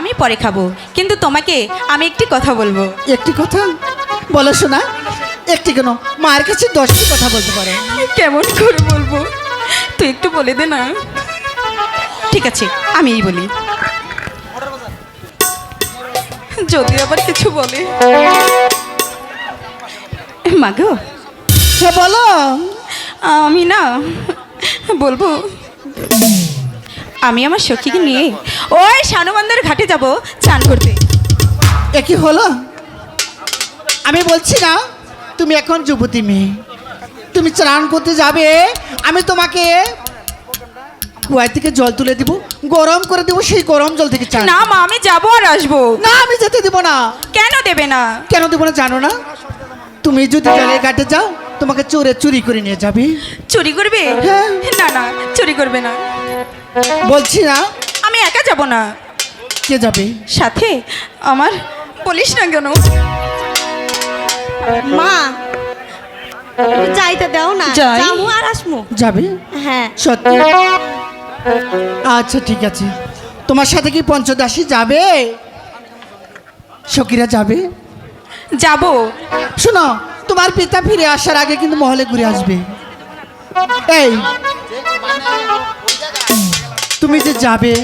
আমি পরে খাব। কিন্তু তোমাকে আমি একটি কথা বলব। একটি কথা? বলো শোনা একটি কেন? মায়ের কাছে দশটি কথা বলতে পারে। কেমন করে বলব? তুই একটু বলে দে না। ঠিক আছে আমিই বলি। যদি আবার কিছু বলে। মাগো হ্যাঁ বলো। আমি না বলব। আমি আমার সখীকে নিয়ে ওই শানুবন্দের ঘাটে যাব চান করতে। এ কি হলো? আমি বলছি না তুমি এখন যুবতী মেয়ে। তুমি চান করতে যাবে আমি তোমাকে কুয়ায় থেকে জল তুলে দিব গরম করে দিব সেই গরম জল থেকে চান না মা আমি যাব আর আসব। না আমি যেতে দিব না। কেন দেবে না? কেন দেবো না জানো না? তুমি যদি জলের ঘাটে যাও তোমাকে চোরে চুরি করে নিয়ে যাবে। চুরি করবে? হ্যাঁ। না না চুরি করবে না। বলছি না। আমি একা যাব না। কে যাবে? সাথে আমার বলিস না কেন? মা যাইতে দাও না। যাই। যামু আর আসমু। যাবে? হ্যাঁ। সত্যি? আচ্ছা ঠিক আছে। তোমার সাথে কি পঞ্চদাসী যাবে? সখীরা যাবে? যাব। শোনো তোমার পিতা ফিরে আসার আগে কিন্তু মহলে ঘুরে আসবে। এই। তুমি যে যাবে,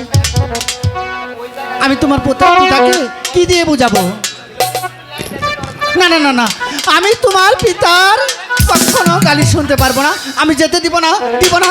আমি তোমার পোতা পিতাকে কি দিয়ে বুঝাবো? না না না না, আমি তোমার পিতার কখনো গালি শুনতে পারব না। আমি যেতে দিব না দিব না।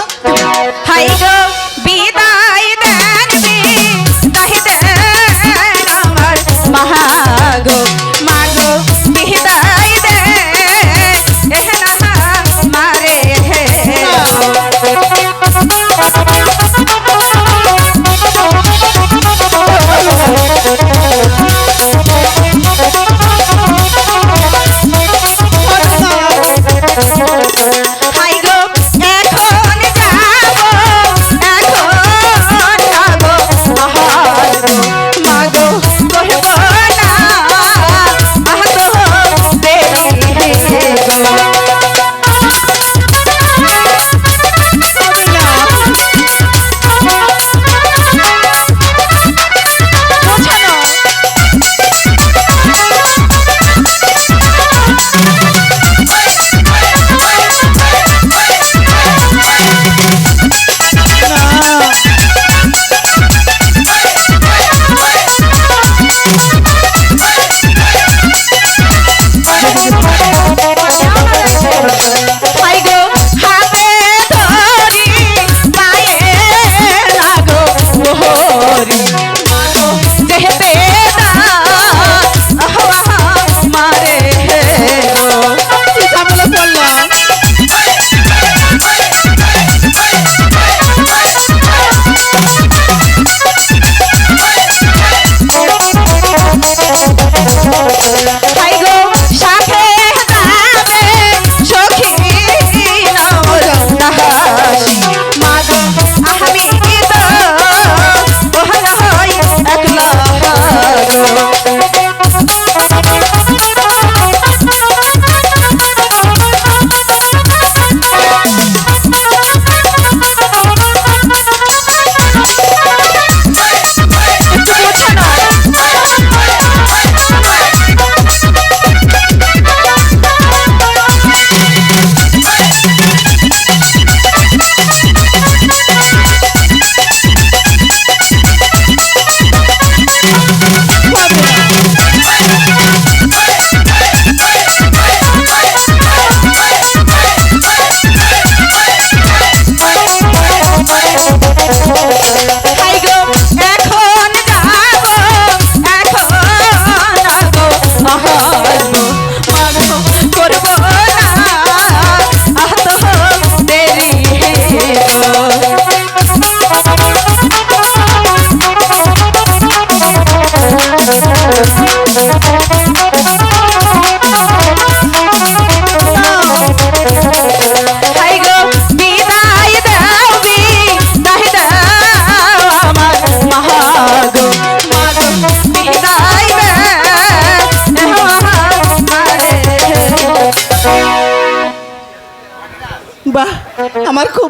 আমার খুব